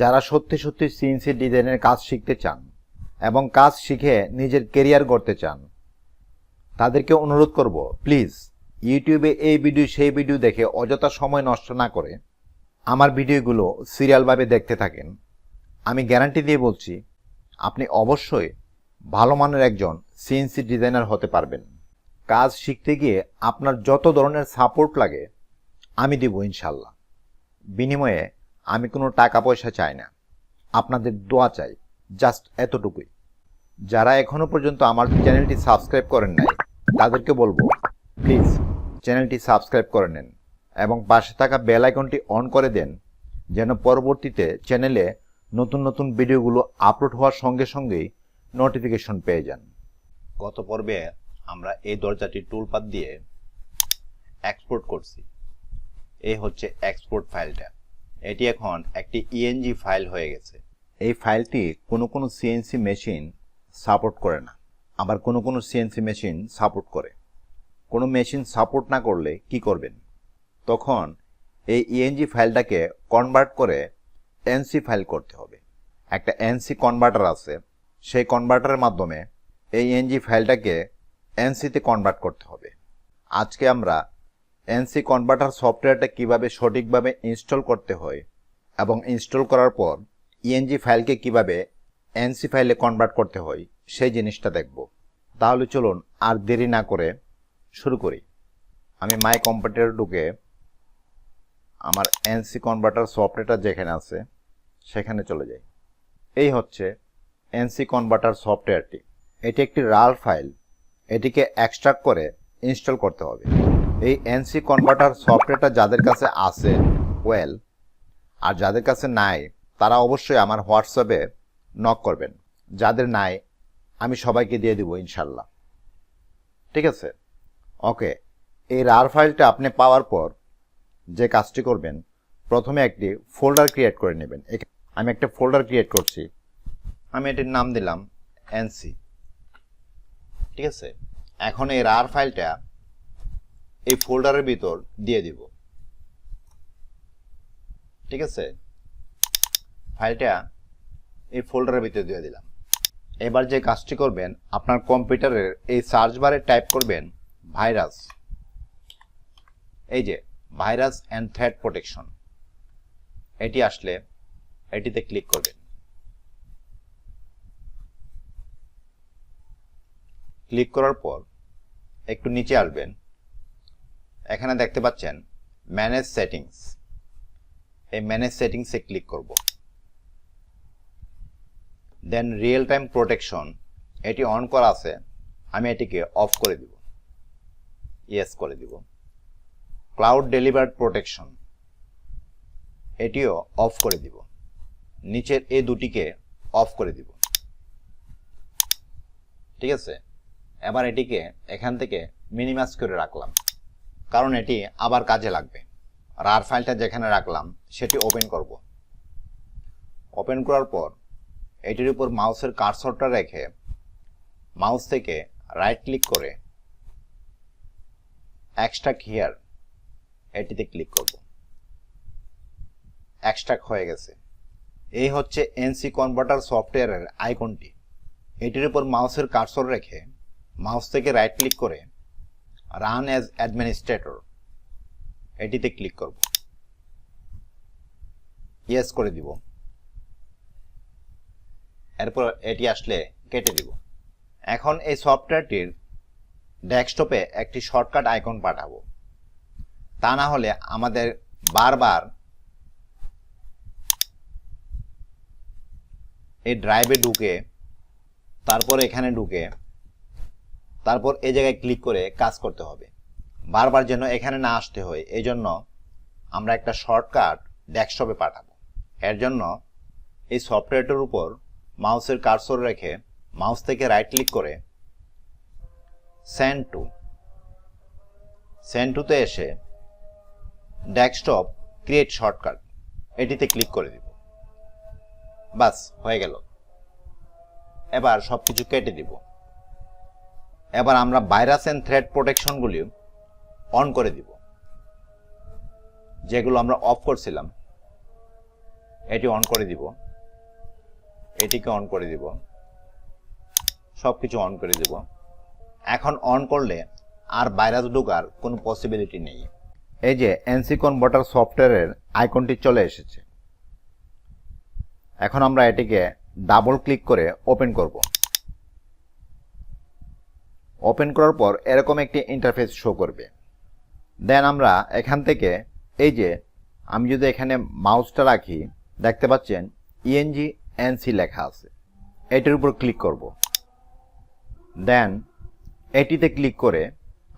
যারা সত্যি সত্যি সিএনসি ডিজাইনের কাজ শিখতে চান এবং কাজ শিখে নিজের কেরিয়ার গড়তে চান, তাদেরকে অনুরোধ করব, প্লিজ, ইউটিউবে এই ভিডিও, সেই ভিডিও দেখে অযথা সময় নষ্ট না করে আমার ভিডিওগুলো সিরিয়ালভাবে দেখতে থাকেন। আমি গ্যারান্টি দিয়ে বলছি, আপনি অবশ্যই ভালো মানের একজন সিএনসি ডিজাইনার হতে পারবেন। কাজ শিখতে গিয়ে আপনার যত ধরনের সাপোর্ট লাগে, আমি দেব ইনশাল্লাহ। বিনিময়ে আমি কোনো টাকা পয়সা চাই না। আপনাদের দোয়া চাই, জাস্ট এতটুকুই। যারা এখনও পর্যন্ত আমার চ্যানেলটি সাবস্ক্রাইব করেন নাই, তাদেরকে বলব, প্লিজ চ্যানেলটি সাবস্ক্রাইব করে নেন এবং পাশে থাকা বেল আইকনটি অন করে দেন, যেন পরবর্তীতে চ্যানেলে নতুন নতুন ভিডিওগুলো আপলোড হওয়ার সঙ্গে সঙ্গেই নোটিফিকেশন পেয়ে যান। গত পর্বে আমরা এই দরজাটি টুলপাত দিয়ে এক্সপোর্ট করছি। এই হচ্ছে এক্সপোর্ট ফাইলটা এটি এখন একটি ইএনজি ফাইল হয়ে গেছে। এই ফাইলটি কোনো কোনো সিএনসি মেশিন সাপোর্ট করে না। আবার কোনো কোনো সিএনসি মেশিন সাপোর্ট করে। কোনো মেশিন সাপোর্ট না করলে কি করবেন? তখন এই ইএনজি ফাইলটাকে কনভার্ট করে এনসি ফাইল করতে হবে। একটা এনসি কনভার্টার আছে, সেই কনভার্টারের মাধ্যমে এই এনজি ফাইলটাকে এনসিতে কনভার্ট করতে হবে। আজকে আমরা এনসি কনভার্টার সফটওয়্যারটা কীভাবে সঠিকভাবে ইনস্টল করতে হয় এবং ইনস্টল করার পর ইএনজি ফাইলকে কীভাবে এনসি ফাইলে কনভার্ট করতে হয়, সেই জিনিসটা দেখব। তাহলে চলুন আর দেরি না করে শুরু করি। আমি মাই কম্পিউটার ঢুকে আমার এনসি কনভার্টার সফটওয়্যারটা যেখানে আছে, সেখানে চলে যাই। এই হচ্ছে এনসি কনভার্টার সফটওয়্যারটি। এটি একটি রাল ফাইল। এটিকে এক্সট্রাক্ট করে ইনস্টল করতে হবে। এই এনসি কনভার্টার সফটওয়্যারটা যাদের কাছে আছে ওয়েল আর যাদের কাছে নাই, তারা অবশ্যই আমার হোয়াটসঅ্যাপে নক করবেন। যাদের নাই, আমি সবাইকে দিয়ে দিব ইনশাল্লাহ। ঠিক আছে? ওকে এই রার ফাইলটা আপনি পাওয়ার পর যে কাজটি করবেন, প্রথমে একটি ফোল্ডার ক্রিয়েট করে নেবেন। আমি একটা ফোল্ডার ক্রিয়েট করছি। আমি এটির নাম দিলাম এনসি ঠিক আছে? এখন এই রার ফাইলটা এই ফোল্ডারের ভিতর দিয়ে দিব। ঠিক আছে? ফাইলটা এই ফোল্ডারের ভিতর দিয়ে দিলাম। এবার যে কাজটি করবেন, আপনার কম্পিউটারের এই সার্চ বারে টাইপ করবেন ভাইরাস। এই যে, ভাইরাস অ্যান্ড থ্রেড প্রোটেকশন। এটি আসলে এটিতে ক্লিক করবেন। ক্লিক করার পর একটু নিচে আসবেন। এখানে দেখতে পাচ্ছেন ম্যানেজ সেটিংস এই ম্যানেজ সেটিংসে ক্লিক করব। দেন রিয়েল টাইম প্রোটেকশন এটি অন করা আছে, আমি এটিকে অফ করে দিব। ইয়েস করে দিব। ক্লাউড ডেলিভার্ড প্রোটেকশন এটিও অফ করে দিব। নিচের এই দুটিকে অফ করে দিব। ঠিক আছে? এবার এটিকে এখান থেকে মিনিমাইজ করে রাখলাম। কারণ এটি আবার কাজে লাগবে। রার ফাইলটা যেখানে রাখলাম, সেটি ওপেন করব। ওপেন করার পর, এটির উপর মাউসের কার্সরটা রেখে মাউস থেকে রাইট ক্লিক করে এক্সট্রাক্ট হিয়ার এটিতে ক্লিক করব। এক্সট্রাক্ট হয়ে গেছে। এই হচ্ছে এনসি কনভার্টার সফটওয়্যারের আইকনটি এটির উপর মাউসের কার্সর রেখে মাউস থেকে রাইট ক্লিক করে রান অ্যাজ অ্যাডমিনিস্ট্রেটর এটিতে ক্লিক করব। ইয়েস করে দিব। এরপর এটি আসলে কেটে দিব। এখন এই সফটওয়্যারটির ডেস্কটপে একটি শর্টকাট আইকন পাঠাবো। তা না হলে আমাদের বারবার এই ড্রাইভে ঢুকে, তারপর এখানে ঢুকে তারপর এই জায়গায় ক্লিক করে কাজ করতে হবে। বারবার যেন এখানে না আসতে হয় এই জন্য আমরা একটা শর্টকাট ডেস্কটপে পাঠাবো। এর জন্য এই সফটওয়্যারটার উপর মাউসের কার্সর রেখে মাউস থেকে রাইট ক্লিক করে সেন্ড টু সেন্ড টুতে এসে ডেস্কটপ ক্রিয়েট শর্টকাট এটিতে ক্লিক করে দিব। বাস, হয়ে গেল। এবার সব কিছু কেটে দিব। এবার আমরা ভাইরাস অ্যান্ড থ্রেড প্রোটেকশনগুলি অন করে দিব। যেগুলো আমরা অফ করছিলাম, এটি অন করে দিব। এটিকে অন করে দিব। সব কিছু অন করে দিব। এখন অন করলে আর ভাইরাস ঢোকার কোনো পসিবিলিটি নেই। এই যে এনসি কনভার্টার সফটওয়্যারের আইকনটি চলে এসেছে। এখন আমরা এটিকে ডাবল ক্লিক করে ওপেন করব। ওপেন করার পর এরকম একটি ইন্টারফেস শো করবে। দেন আমরা এখান থেকে, এই যে, আমি যদি এখানে মাউসটা রাখি, দেখতে পাচ্ছেন ইএনজি এনসি লেখা আছে। এটির উপর ক্লিক করব। দেন এটিতে ক্লিক করে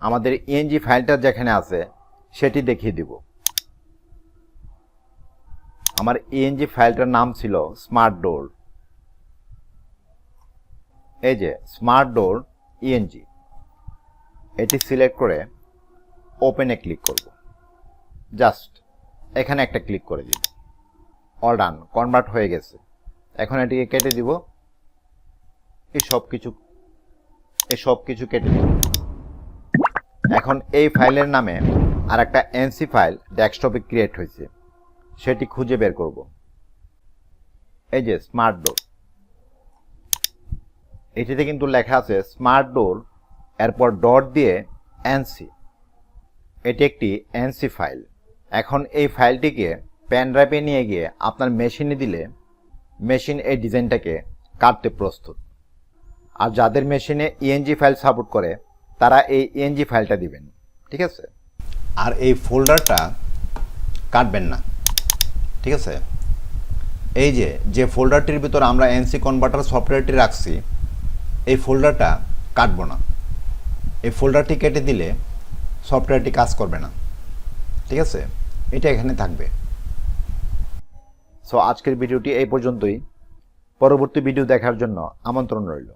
আমাদের ইএনজি ফাইলটা যেখানে আছে, সেটি দেখিয়ে দিব। আমার ইএনজি ফাইলটার নাম ছিল স্মার্ট ডোর এই যে স্মার্ট ডোর ইএনজি এটি সিলেক্ট করে ওপেনে ক্লিক করব। জাস্ট এখানে একটা ক্লিক করে দিব অল ডান কনভার্ট হয়ে গেছে। এখন এটিকে কেটে দিব। এই সব কিছু এই সব কিছু কেটে দিব এখন এই ফাইলের নামে আর একটা এনসি ফাইল ডেস্কটপে ক্রিয়েট হয়েছে। সেটি খুঁজে বের করব। এই যে স্মার্ট ডোর এটিতে কিন্তু লেখা আছে স্মার্ট ডোর এরপর ডট দিয়ে এনসি এটি একটি এনসি ফাইল এখন এই ফাইলটিকে পেন ড্রাইভে নিয়ে গিয়ে আপনার মেশিনে দিলে মেশিন এই ডিজাইনটাকে কাটতে প্রস্তুত। আর যাদের মেশিনে ইএনজি ফাইল সাপোর্ট করে, তারা এই ইএনজি ফাইলটা দিবেন। ঠিক আছে? আর এই ফোল্ডারটা কাটবেন না। ঠিক আছে? এই যে যে ফোল্ডারটির ভিতর আমরা এনসি কনভার্টার সফটওয়্যারটি রাখছি, এই ফোল্ডারটা কাটবো না। এই ফোল্ডারটি কেটে দিলে সফটওয়্যারটি কাজ করবে না। ঠিক আছে? এটা এখানে থাকবে। সো আজকের ভিডিওটি এই পর্যন্তই। পরবর্তী ভিডিও দেখার জন্য আমন্ত্রণ রইল।